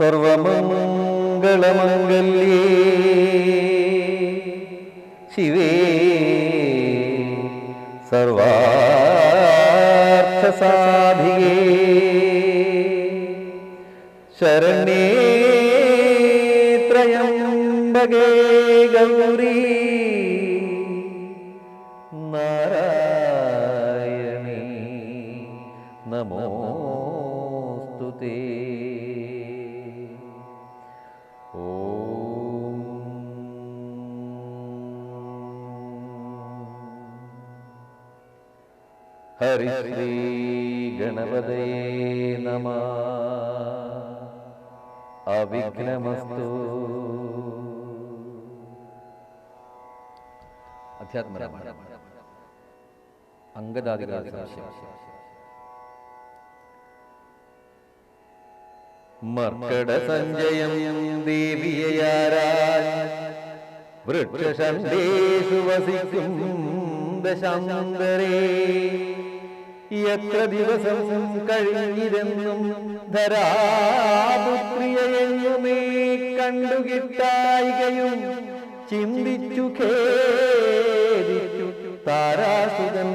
സർവമംഗളമംഗല്യേ. ശിവേ സർവാർത്ഥസാധികേ. ശരണേ ത്രയംബകേ. ഓം ഹരിശ്രീ ഗണപതയേ നമ. അവിഘ്നമസ്തു. അധ്യാത്മരാമായണം. അംഗദാദികളുടെ മർക്കട സഞ്ജയം ദേവിയാരാൻ വൃക്ഷഷണ്ടേഷു വസിക്കും ദശാന്തരേ. എത്ര ദിവസം കഴിഞ്ഞിരുന്നും ധരാപുത്രിയെയുമേ കണ്ടുകിട്ടായികയും ചിന്തിച്ചു ഖേദിച്ചു താരാസുതൻ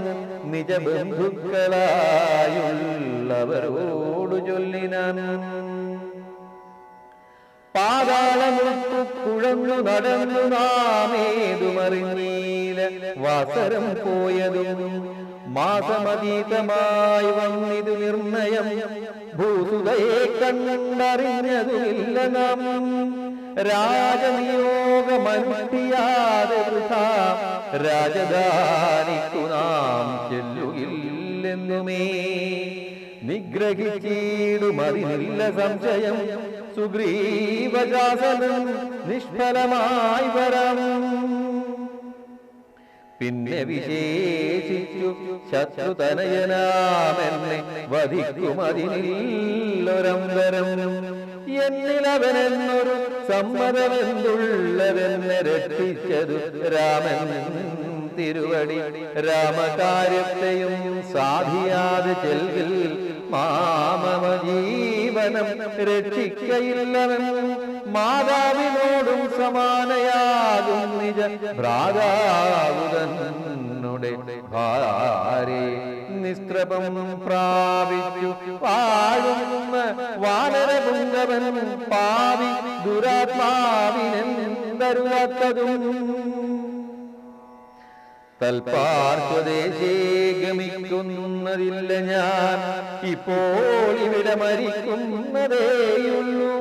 നിജ ബന്ധുക്കളായുള്ളവരോടു ചൊല്ലിനാൻ പാതാളമുത്തു കുഴന്നു നടന്നു നാമേതുമറിഞ്ഞീല. വാസരം പോയതും മാസമതീതമായി വന്നിതു നിർണയം. ഭൂസുതയെ കണ്ണറിഞ്ഞതുമില്ല നാം. രാജനിയോഗമനുഷ്ഠിയാതെ വൃഥാ. രാജധാനിക്കു നാം ചെല്ലുകില്ലെന്നുമേ. നിഗ്രഹിച്ചിടുമതിനില്ല സംശയം. സുഗ്രീവശാസനം നിഷ്ഫലമായി വരം. പിന്നെ വിശേഷിച്ചു ശത്രുതനയനാമെന്നെ വധിക്കുമതിനില്ലൊരന്തരം എന്നിലവനെന്നൊരു സമ്മതമെന്തുള്ളതെന്നെ രക്ഷിച്ചതു രാമൻ തിരുവടി. രാമകാര്യത്തെയും സാധിയാതെ ചെൽവിൽ മാമമ ജീവനം രക്ഷിക്കയില്ലവൻ മാതാവിനോടും സമാനയാകും നിജ ഭ്രാതാവുതന്നുടെ ഭാര്യ. നിസ്ത്രപം പ്രാപിച്ചു. വാഴുന്ന വാനരപുങ്കവൻ പാവി ദുരാത്മാവിനെന്തരുവാത്തതും തൽപാർശ്വദേശേ ഗമിക്കുന്നതില്ല ഞാൻ. ഇപ്പോൾ ഇവിടെ മരിക്കുന്നതേയുള്ളൂ.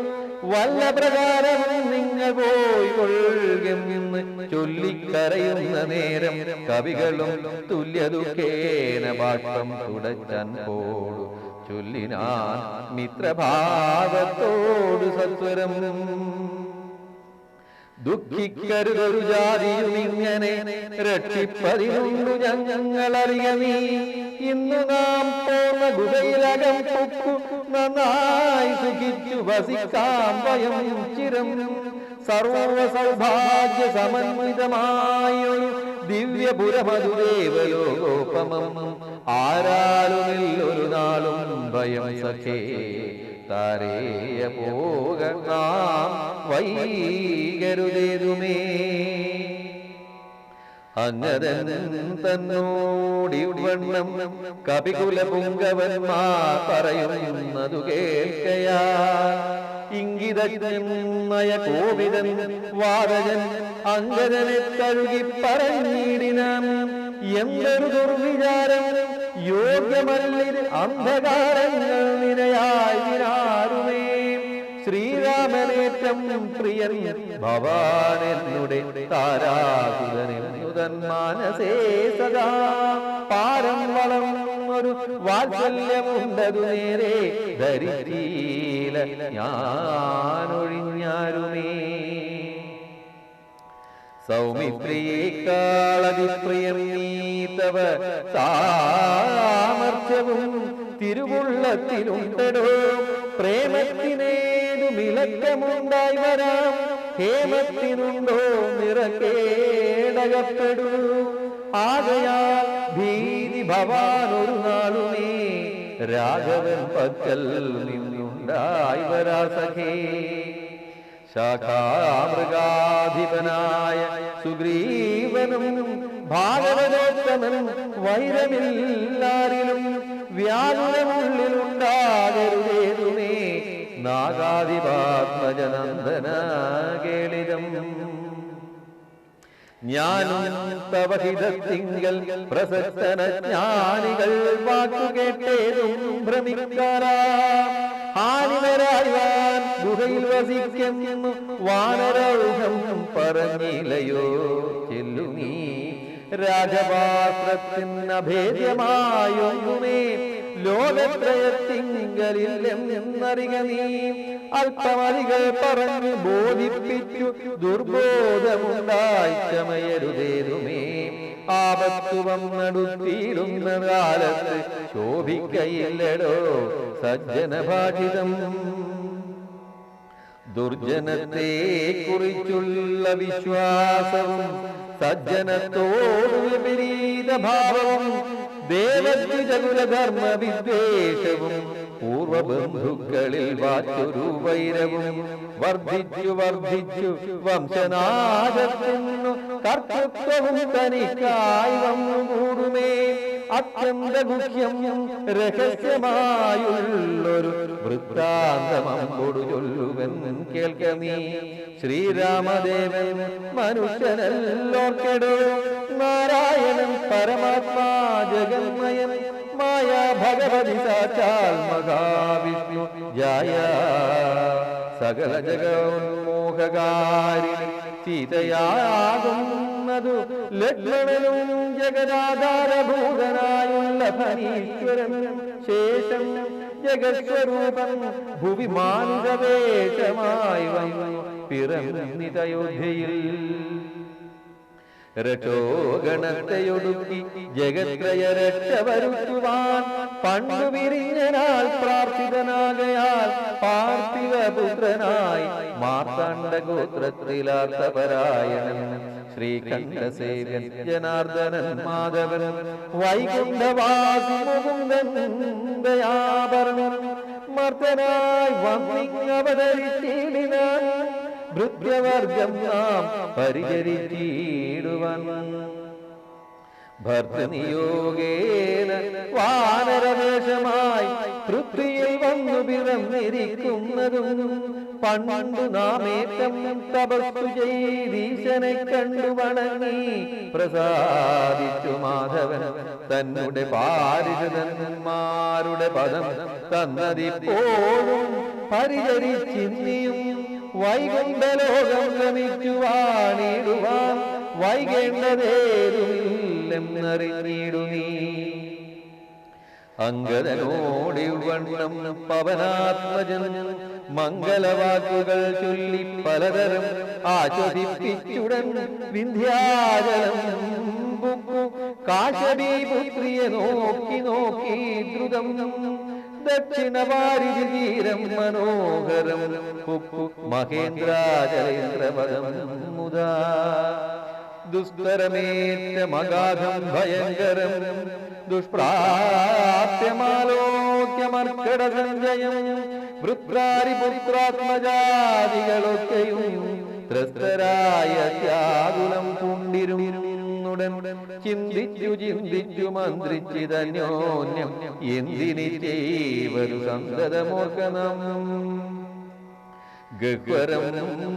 വല്ല പ്രകാരവും നിങ്ങൾ പോയി കൊള്ളുകെന്ന് ചൊല്ലിക്കരയുന്ന നേരം കവികളും തുല്യതുക്കേന ബാഷ്പം തുടച്ചാൻ പോടു. ചൊല്ലിനാൻ മിത്രഭാവത്തോടു സത്വരം. ദുഃഖിക്കരുതൊരു ജാതിയും ഇങ്ങനെ രക്ഷിപ്പതിനുണ്ടു ഞങ്ങളറിയ നീ ഇന്നു നാം പോന്ന ഗുഹയിലകം പൊക്കു നന്നായി സുഖിച്ചു വസിക്കാം വയം ചിരം. സർവ സൗഭാഗ്യ സമന്വിതമായൊരു ദിവ്യപുരമധുദേവലോകോപമം. ആരാലുമില്ലൊരു നാളും ഭയം സഖേ. താരേയ പോക നാം വൈകരുതേതുമേ. അങ്ങതൻ തന്നോടിവണ്ണം കപികുല പുങ്കവന്മാർ പറയുന്നതു കേൾക്കയാ. ഇംഗിതജ്ഞയ കോവിതൻ വാതകൻ അങ്കജനെ തഴുകി പറഞ്ഞിടിനാൻ എന്തൊരു ദുർവിചാരം? യോഗ്യമല്ലിൽ അന്ധകാരങ്ങൾ നിരയായിരാരുമേ ശ്രീരാമനേറ്റം പ്രിയൻ ഭവാനെന്നുടെ താരാസുരനുതൻ മാനസേ സദാ. പാരം വളം ഒരു വാത്സല്യമുണ്ടതു നേരെ. ധരിച്ചീല ഞാനൊഴിഞ്ഞാരുമേ സൗമിത്രിയേക്കാളതിപ്രിയം നീതവ സാമർഥ്യവും തിരുവുള്ളത്തിലുണ്ടടോ. പ്രേമത്തിനേതു വിലക്കമുണ്ടായി വരാം. ഹേമത്തിനുണ്ടോ നിറക്കേടകപ്പെടൂ. ആകയാൽ ഭീതി ഭവാൻ ഒരു നാളുമേ. രാഘവൻ പക്കൽ നിന്നുണ്ടായി വരാ സഖേ. ശാഖാമൃഗാധിപനായ സുഗ്രീവനും ഭാഗവതോത്തമനും വൈരമില്ലാരിലും വ്യാകുലമുള്ളിലുണ്ടാകരുതേതുമേ നാഗാധിപാത്മജനന്ദന കേളിതം ഞാനും തവഹിതത്തിങ്കൽ പ്രസക്തന ജ്ഞാനികൾ വാക്കുകേട്ടേതും ഭ്രമിക്കാരാ ഹാനിവരായാൻ ഗുഹയിൽ വസിക്കുന്നു വാനരൗഹം പറഞ്ഞില്ലയോ ചെല്ലുനീ രാജപാത്രത്തിൻ അല്പമതികൾ പറഞ്ഞു ബോധിപ്പിച്ചു ദുർബോധമുണ്ടായി ചമയരുതേതുമേ ആപത്തു കാലത്ത് ശോഭിക്കയില്ലടോ സജ്ജനഭാഷിതം. ദുർജനത്തെ കുറിച്ചുള്ള വിശ്വാസവും സജ്ജനത്തോട് വിപരീത ഭാവവും ദേവദ്വിജകുലധർമ്മ വിദ്വേഷവും പൂർവബന്ധുക്കളിൽ വാറ്റൊരു വൈരവും വർദ്ധിച്ചു വർദ്ധിച്ചു വംശനാശത്തിനു കർത്തൃത്വവും തനിക്കായി വന്നു കൂടുമേ അത്യന്ത ഗുഹ്യം രഹസ്യമായുള്ളൊരു വൃത്താന്തമം വൃത്താന്തമമ്പോടു ചൊല്ലുവൻ കേൾക്ക നീ. ശ്രീരാമദേവൻ മനുഷ്യനല്ലോർക്കെടോ നാരായണൻ പരമാത്മാ ജഗന്മയൻ. മായ ഭഗവതി സാക്ഷാൽ മഹാവിഷ്ണു. ജായ. സകല ജഗോന്മോഹകാരി ജഗോന്മോഹകാരിണി സീതയാകുന്നതു ലക്ഷ്മണനും ജഗദാധാരഭൂതനായുള്ള ധനീശ്വരൻ ശേഷം ജഗസ്വരൂപം ഭുവി മാനവേഷമായി വന്നു പിറന്നിതയോധ്യയിൽ രക്ഷോഗണത്തെയൊടുക്കി ജഗത്രയ രക്ഷ വരുത്തുവാൻ പണ്ടു വിരിഞ്ഞനാൽ പ്രാർത്ഥിതനാകയാൽ പാർത്ഥിവപുത്രനായി മാർത്താണ്ഡ ഗോത്രത്തിലാത്തപരായണൻ ശ്രീകണ്ഠസേവൻ ജനാർദ്ദനൻ മാധവൻ വൈകുണ്ഠവാസി മുകുന്ദൻ ദയാപർണൻ മർദ്ദനായി വന്നിങ്ങവതരിച്ചിടിനാൻ ഭൃത്യവർഗം നാം പരിചരിച്ചിടുവൻ. ഭർത്തനിയോഗേന വാനരവേഷമായി പൃഥ്വിയിൽ വന്നു പിറന്നിരിക്കുന്നതും പണ്ടു നാമേറ്റം തപസ്സു ചെയ്തീശനെ കണ്ടു വണങ്ങി. പ്രസാദിച്ചു മാധവൻ തന്നെ പാരിതന്മാരുടെ പദം തന്നതിപ്പോഴും പരിചരിച്ചിന്നിയും വൈകുണ്ഠലോകം ഗമിച്ചു വാണിടുവാൻ വൈകേണ്ടതേതുമില്ലെന്നറിഞ്ഞിടു നീ വണ്ണം പവനാത്മജൻ മംഗളവാക്കുകൾ ചൊല്ലി പലതരം ആചരിപ്പിച്ചുടൻ വിന്ധ്യാചലം ബുക്കു കാശബി പുത്രിയെ നോക്കി നോക്കി ദ്രുതം ദക്ഷിണ തീരം മനോഹരം മഹേന്ദ്രാചലേന്ദ്രപദം മുദാ ദുസ്തരമേറ്റ മഗാധം ഭയങ്കരം ദുഷ്പ്രാപ്യമാലോക്യമർക്കട സഞ്ജയം വൃത്രാരി പുത്രാത്മജാതികളൊക്കെയും ത്രസ്തരായ ത്യാകുലം പൂണ്ടിരുന്നുടൻ ചിന്തിച്ചു ചിന്തിച്ചു മന്ത്രിച്ചിതന്യോന്യം എന്തിനി ചെയ്വരു സന്തതമോർക്കണം ഗഹ്വരം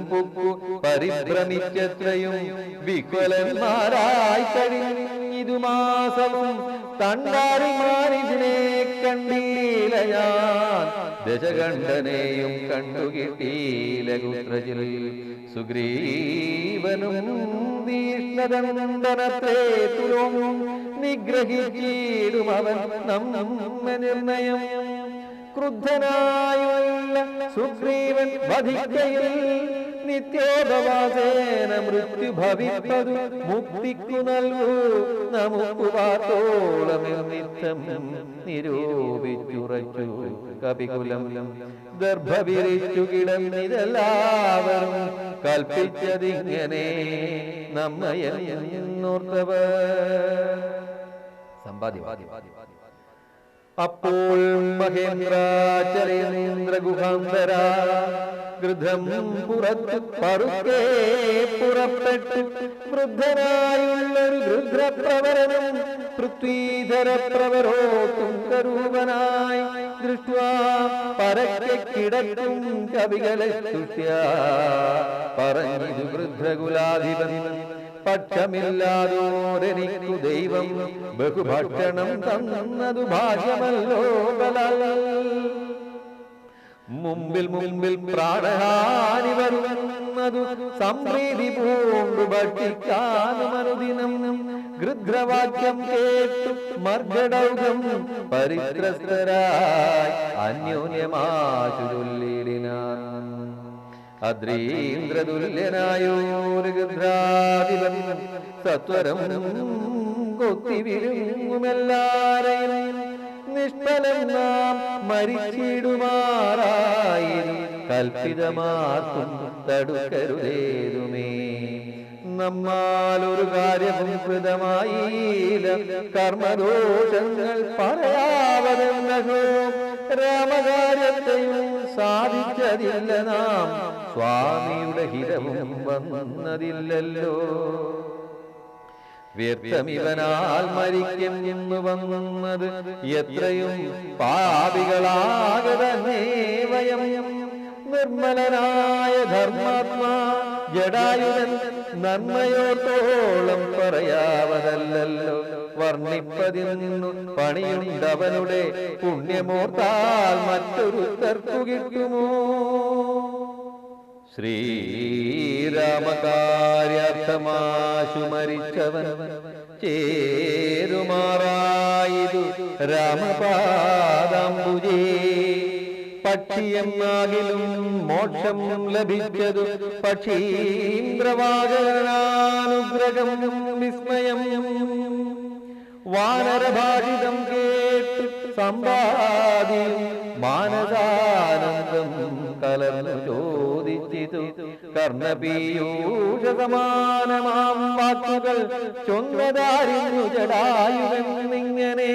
പുക്കു പരിഭ്രമിച്ചത്രയും വിഹ്വലന്മാരായി കഴിഞ്ഞിതു മാസവും തണ്ടാറിമാരിതിനെ കണ്ടീല ഞാൻ ദശകണ്ഠനെയും കണ്ടുകിട്ടീല കുത്രജിൽ സുഗ്രീവനും തീഷ്ണദണ്ഡനത്തെ തുലോം നിഗ്രഹിക്കീടും അവൻ നമ്മ നിർണയം. ക്രുദ്ധനായുള്ള സുഗ്രീവൻ വധിക്കയിൽ നിത്യോപവാസേന മൃത്യു ഭവിപ്പതു മുക്തിക്കു നൽകൂ. നമുക്ക് പാത്തോളമെന്നിത്തം നിരൂപിച്ചുറച്ചു. കപികുലം ദർഭവിരിച്ചു കിടന്നിതെല്ലാവരും കൽപ്പിച്ചതിങ്ങനെ നമ്മയോർത്തവ സമ്പാദ്യം അപ്പോൾ മഹേന്ദ്രാചരേന്ദ്രഗുഹാന്തര ഗൃധം പുറത്ത് പറുക്കേ പുറപ്പെട്ട് വൃദ്ധനായുള്ളൊരു ഗൃധ്രപ്രവരനും പൃഥ്വീധര പ്രവരോത്തും കരൂപനായി ദൃഷ്ട്വാ പരക്കെ കിടക്കും കവികളെ തുഷ്യ പറഞ്ഞിതു വൃദ്ധകുലാധിപൻ പക്ഷമില്ലാതോരെനിക്കു ദൈവം ബഹുഭക്ഷണം തന്നതു ഭാഗ്യമല്ലോ മുമ്പിൽ മുമ്പിൽ പ്രാണഹാനി വരുന്നതു സംപ്രീതി പൂണ്ടു ഭക്ഷിക്കാനും അനുദിനം ഗൃധ്രവാക്യം കേട്ടു മർഗടൗകം പരിത്രസ്തരായി അന്യോന്യമാശു ചൊല്ലിടിനാൻ അദ്രീന്ദ്രതുല്യനായോരു ഗൃധ്രാധിപൻ സത്വരം കൊത്തിവിരുങ്ങുമെല്ലാരെയും നിഷ്ഫലം നാം മരിച്ചിടുമാറായി. കൽപ്പിതമാർക്കും തടുക്കരുതേതുമേ. നമ്മാലൊരു കാര്യവും കൃതമായില്ല കർമ്മദോഷങ്ങൾ പറയാവതെന്നോ രാമകാര്യത്തെയും സാധിച്ചതില്ല നാം. സ്വാമിയുടെ ഹിതവും വന്നതില്ലല്ലോ. വ്യർത്ഥമിവനാൽ മരിക്കും എന്ന് വന്നത് എത്രയും പാപികളാകെ തന്നെ വയം. നിർമ്മലനായ ധർമാത്മാ ജടായുധൻ നന്മയോത്തോളം പറയാവതല്ലോ വർണിപ്പതിന്നു പണിയുണ്ടവനുടെ പുണ്യമോർത്താൽ മറ്റൊരു തർക്കു കിട്ടുമോ? ശ്രീരാമകാര്യാർത്ഥമാശു മരിച്ചവൻ രാമപാദം രാമപാദാംബുജേ. പക്ഷിയെന്നാകിലും മോക്ഷം ലഭിച്ചതു. പക്ഷീന്ദ്രവാചകനാനുഗ്രഹം വിസ്മയം. വാനരഭാഷിതം കേട്ട് സമ്പാദിയും മാനസാനന്ദം കലർന്നു ചോദിച്ചിതു കർണപീയൂഷമാനമാം വാക്കുകൾ ചൊന്നതാരിഞ്ഞു ജടായുവെന്നിങ്ങനെ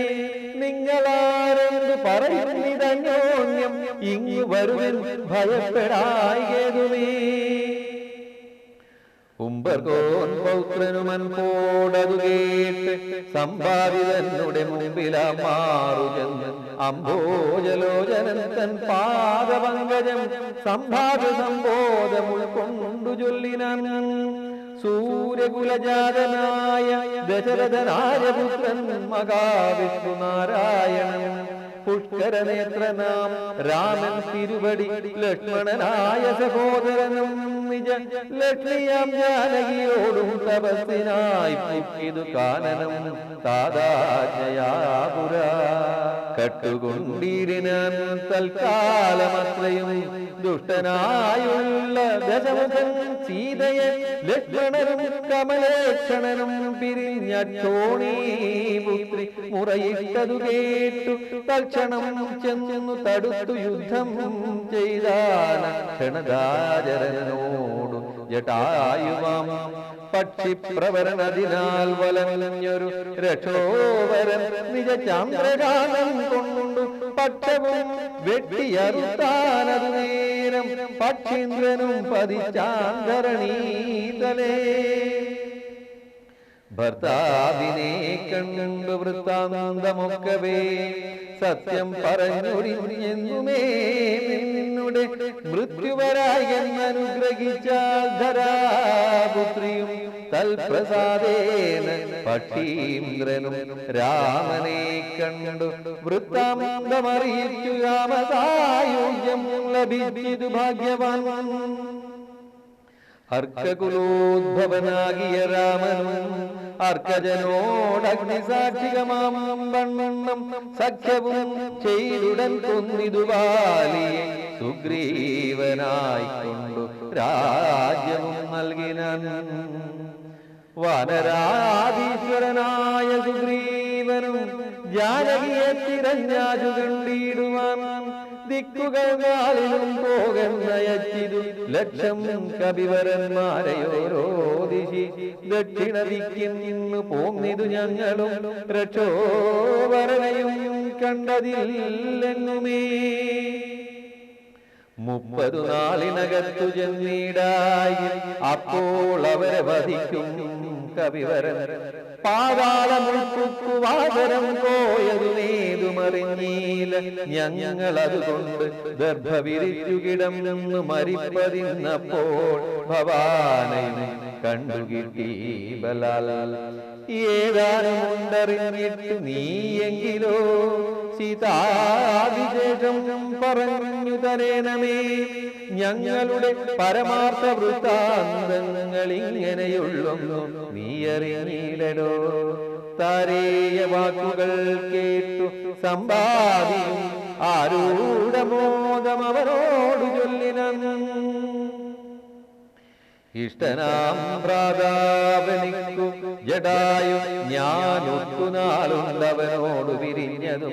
നിങ്ങളാരെന്ന് പറയുന്നിതന്യോന്യം ഇങ്ങു വരുവൻ ഭയപ്പെടായതുമേ ഉംബർകോൻ പൗത്രനുമൻ കൂടതു കേട്ട് സമ്പാദിതനുടെ മുമ്പിലാ മാറു ചെന്ന് അംഭോജലോചനൻ തൻ പാദപങ്കജം സംഭാവ്യ സംബോധം ഉൾക്കൊണ്ടു ചൊല്ലിനാൻ. സൂര്യകുലജാതനായ ദശരഥനാരപുത്രൻ മഹാവിഷ്ണു നാരായണൻ പുഷ്കരനേത്രനാം രാമൻ തിരുവടി ലക്ഷ്മണനായ സഹോദരനും നിജ ലക്ഷ്മിയാം ജാനകിയോടും തപസ്സിനായി കാനനം താതാജ്ഞയാപുര കട്ടുകൊണ്ടിരിനാൻ തൽക്കാലമത്രയും ദുഷ്ടനായുള്ള ദശമുഖൻ സീതയെ ലക്ഷ്മണനും കമലേക്ഷണനും പിരിഞ്ഞോണീ മുറയിട്ടതു കേട്ടു. തൽക്ഷണം ചെന്നു തടുത്തു യുദ്ധം ചെയ്താണ് ജടായുവാം. പക്ഷിപ്രവരനതിനാൽ വലഞ്ഞൊരു രക്ഷോവരൻ നിജ ചന്ദ്രകാലം കൊണ്ടു പക്ഷവും വെട്ടിയറുത്താനതു നേരം പക്ഷീന്ദ്രനും പതിച്ചാന്തരണീതലേ. ഭർത്താവിനെ കണ്ട് വൃത്താന്തമൊക്കവേ സത്യം പറഞ്ഞൊരിഞ്ഞെന്നുമേ നിന്നുടെ മൃത്യുവരായി ധരാപുത്രിയും തൽപ്രസാദേന പക്ഷീന്ദ്രനും രാമനെ കണ്ടു വൃത്താന്തമറിയിച്ചു രാമതായുജ്യം ലഭിച്ചു ഭാഗ്യവാൻ. അർക്കകുലോദ്ഭവനാകിയ രാമനും അർക്കജനോടഗ്നിസാക്ഷികമാം വണ്ണം സഖ്യവും ചെയ്തുടൻ കൊന്നിതു സുഗ്രീവനായിക്കൊണ്ടു സുഗ്രീവനായി കൊണ്ടു രാജ്യവും നൽകിന വനരാധീശ്വരനായ സുഗ്രീവനും ജാനകിയെ തിരഞ്ഞാജു കണ്ടിടുവാൻ ദിക്കുകൾ നാളിലും പോകന്നയച്ചിതു ലക്ഷം കവിവരന്മാരെയോരോ ദിശി ദക്ഷിണ ദിക്കിൽ നിന്ന് പോന്നിതു ഞങ്ങളും രക്ഷോവരണയും കണ്ടതില്ലെന്നുമേ. മുപ്പതു നാളിനകത്തു ചെന്നീടായി അപ്പോൾ അവരെ വധിക്കും കവിവരൻ. പാതാളമുൾക്കുവാതരം പോയതുമേതുമറിഞ്ഞീല ഞങ്ങൾ അതുകൊണ്ട് ദർഭ വിരിച്ചു കിടന്നു മരിപ്പതിന്നപ്പോൾ ഭവാനയും കണ്ടുകിട്ടി ബലാൽ. ഏതാനും ഉണ്ടറിഞ്ഞിട്ട് നീയെങ്കിലോ? സീതാവിശേഷം പറഞ്ഞു തരേണമേ. ഞങ്ങളുടെ പരമാർത്ഥ വൃത്താന്തങ്ങൾ ഇങ്ങനെയുള്ളൊന്നു നീ അറിഞ്ഞില്ലടോ താരേയ വാക്കുകൾ കേട്ടു സമ്പാദിയും ആരൂഢമോദം അവരോട് ചൊല്ലിനു ഇഷ്ടനാം പ്രാതാവനിക്കു ഞാൻ വിരിഞ്ഞതും. പിരിഞ്ഞതും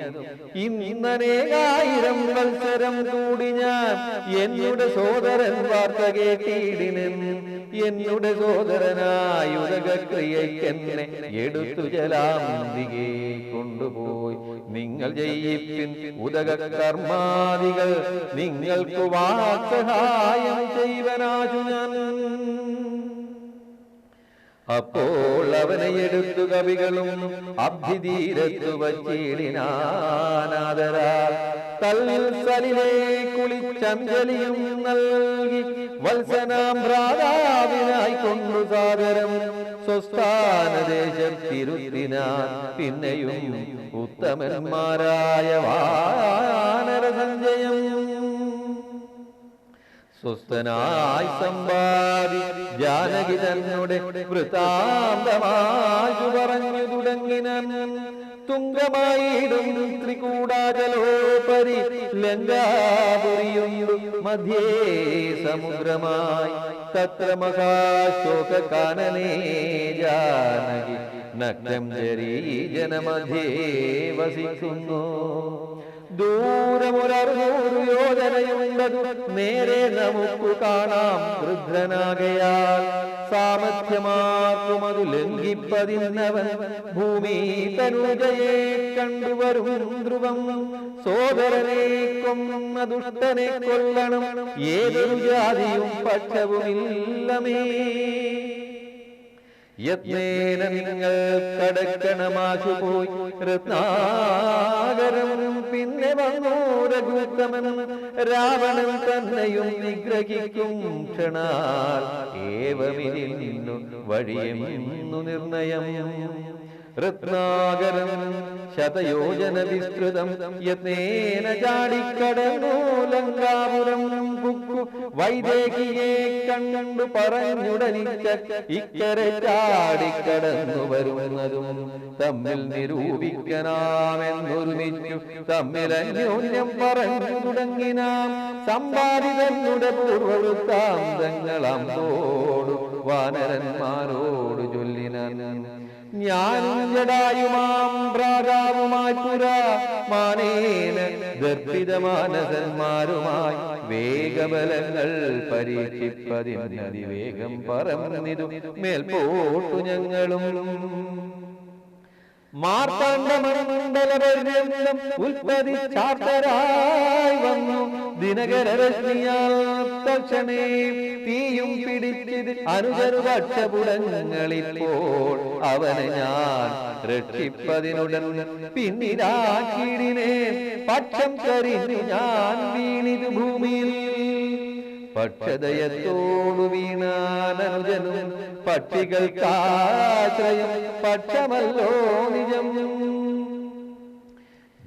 ഇന്നനേകായിരം മത്സരം കൂടി ഞാൻ എന്നുടെ സോദരൻ വാർത്ത കേട്ടിടിനും എന്നുടെ സോദരനായ ഉദകക്രിയക്കെന്നെ എടുത്തു ജലാന്തികെ കൊണ്ടുപോയി. നിങ്ങൾ ജയിപ്പിൻ ഉദക കർമാദികൾ നിങ്ങൾക്ക് വാസഹായം ചെയ്വനാശു ഞാൻ. അപ്പോൾ അവനെ എടുത്തു കവികളും അഭിധീരത്തു വച്ചിടിനാനാദരാൽ തൽസലിലെ കുളിച്ചഞ്ചലിയും നൽകി വത്സനാം ഭ്രാതാവിനായി കൊണ്ടു സാദരം. സ്വസ്ഥാന തിരുത്തിനാ പിന്നെയും ഉത്തമന്മാരായ വാനര സഞ്ജയം സ്വസ്ഥനായി സമ്പാദി ജാനകി തന്നോടെ വൃത്താന്തമാശു പറഞ്ഞു തുടങ്ങിന. തുങ്കമായിടും ത്രികൂടാചലോപരി ലങ്കാപുരിയുണ്ടു മധ്യേ സമുദ്രമായി. തത്ര മഹാശോക കാനനേ ജാനകി നഗ്നം ജനമധ്യേ വസിക്കുന്നു. ദൂരമൊരറുനൂറ് നേരെ നമുക്ക് കാണാം വൃദ്ധനാകയാൽ സാമർത്ഥ്യമാർക്കും അത് ലംഘിപ്പതിന്നവൻ. ഭൂമി തനുജയെ കണ്ടുവരും ധ്രുവം. സോദരനെ കൊന്ന ദുഷ്ടനെ കൊല്ലണം. ഏതൊരു ജാതിയും പക്ഷവുമില്ലമേ യത്നേന നിങ്ങൾ കടക്കണമാശു പോയി. രത്നാകരം പിന്നെ വന്നു രഘുത്തമൻ. രാവണൻ തന്നെയും നിഗ്രഹിക്കും ക്ഷണാൽ. ഏവമിതിൽ നിന്നു വഴിയെന്നു നിർണയം. രത്നാകരം ശതയോജന വിസ്തൃതം യത്നേന ചാടിക്കടന്നു ലങ്കാപുരം പുക്കു വൈദേഹിയെ കണ്ടു പറഞ്ഞുടനിച്ച ഇക്കരെ ചാടിക്കടന്നു വരുന്നതും തമ്മിൽ നിരൂപിക്കനാമെന്നൊരുമിച്ചു തമ്മിൽ അന്യോന്യം പറഞ്ഞു തുടങ്ങിനാം സമ്പാദിതന്നുടെ പൂർവവൃത്താന്തങ്ങളാം തോടു വാനരന്മാരോട് ചൊല്ലിനാൻ ഞാനും ജടായുമാം പ്രാതാവുമായി പുരാ മാനേന ദർപ്പിതമാനസന്മാരുമായി വേഗബലങ്ങൾ പരീക്ഷിപ്പതിനതിവേഗം പറന്നിതു മേൽപോട്ടു ഞങ്ങളും മാർത്താണ്ഡമണ്ഡലപര്യന്തം ഉൽപ്പതിച്ചാർത്തരായി വന്നു. ദിനകരരശ്മിയാൽ തക്ഷണേ തീയും പിടിച്ചിത് അനുചരുപക്ഷപുടങ്ങളിപ്പോൾ അവനെ ഞാൻ രക്ഷിപ്പതിനുടൻ പിന്നിലാക്കിടിനെ പക്ഷം കരിഞ്ഞു ഞാൻ വീണിത് ഭൂമിയിൽ പക്ഷദയത്തോടു വീണാനനുജനും പക്ഷികൾക്കാശ്രയം പക്ഷമല്ലോ നിജം.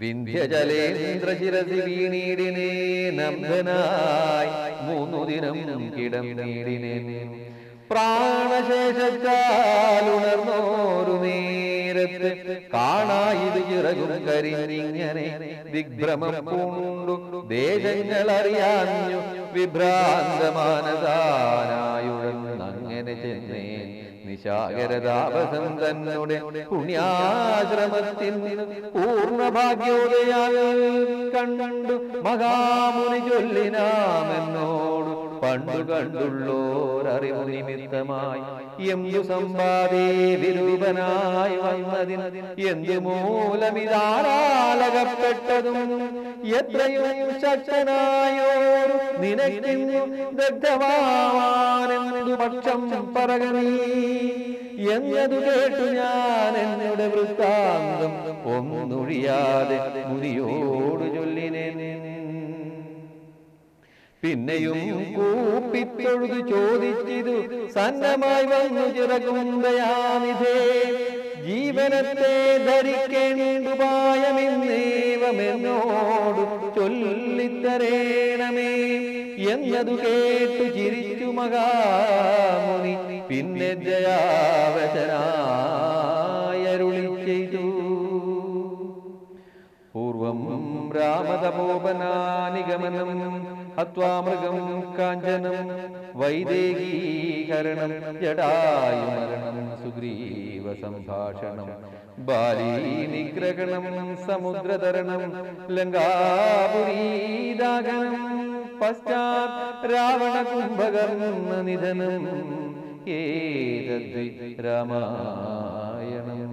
വിന്ധ്യജലേന്ദ്രശിരസി വീണീടിനെ നന്ദനായി മൂന്നു ദിനം കിടം നീടിനെ. പ്രാണശേഷത്താലുണർന്നോരു നേരത്ത് കാണായിത് ചിറകും കരിഞ്ഞിങ്ങനെ. വിഭ്രമം പൂണ്ടു ദേശങ്ങൾ അറിയാഞ്ഞു വിഭ്രാന്തമാനതാനായുഴന്നങ്ങനെ ചെന്നേ നിശാകരതാപസം തന്നുടെ പുണ്യാശ്രമത്തിൽ പൂർണ ഭാഗ്യോദയാൽ കണ്ടു മഹാമുനി ചൊല്ലിനാമെന്നോട് പണ്ടു കണ്ടുള്ളോരറിവു നിമിത്തമായി എന്തു സമ്പാദേ വിരൂപനായി വന്നതിന് എന്തു മൂലമിതാരാലകപ്പെട്ടതും എത്രയും ശക്തനായോരു നിനക്കിന്നു ദഗ്ധമാവാനെന്തു പക്ഷം പറകനീ എന്നതു കേട്ടു ഞാൻ എന്നോട് വൃത്താന്തം ഒന്നൊഴിയാതെ മുതിയോട് ചൊല്ലിനേൻ. പിന്നെയും കൂപ്പിത്തൊഴുതു ചോദിച്ചിതു സന്നമായി വന്നു ചിറകുന്തയാനിധേ ജീവനത്തെ ധരിക്കേണ്ടുപായമെന്നേവമെന്നോടു ചൊല്ലിത്തരേണമേ. എന്നതു കേട്ടു ചിരിച്ചു മകാമുനി പിന്നെ ജയാവചനായരുളി ചെയ്തു. പൂർവം രാമതപോപനാനിഗമനം ഹത്വാമൃഗം കാഞ്ചനം വൈദേകീകരണം ജടായുമരണം സുഗ്രീവ സംഭാഷണം ബാലീ നിഗ്രഹണം സമുദ്രതരണം ലങ്കാപുരീദാഗനം പശ്ചാത് രാവണ കുംഭകർണ നിധനം ഏതദ്വി രാമായണം.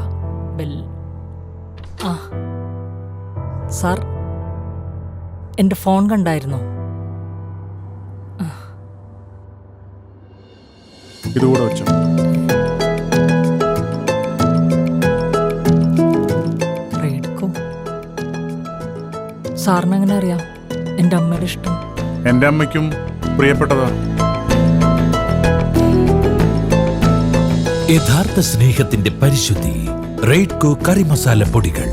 സാർ എന്റെ ഫോൺ കണ്ടായിരുന്നോ? ഇതുകൂടെ വെച്ചു. എടുക്കും സാറിന് എങ്ങനെ അറിയാം? എന്റെ അമ്മയുടെ ഇഷ്ടം. എന്റെ അമ്മയ്ക്കും പ്രിയപ്പെട്ടതാണ് യഥാർത്ഥ സ്നേഹത്തിന്റെ പരിശുദ്ധി റെയ്ഡ്കോ കറി മസാല പൊടികൾ.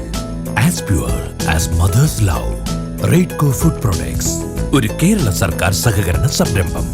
As pure as mother's love Raidco food products ഒരു കേരള സർക്കാർ സഹകരണ സംരംഭം.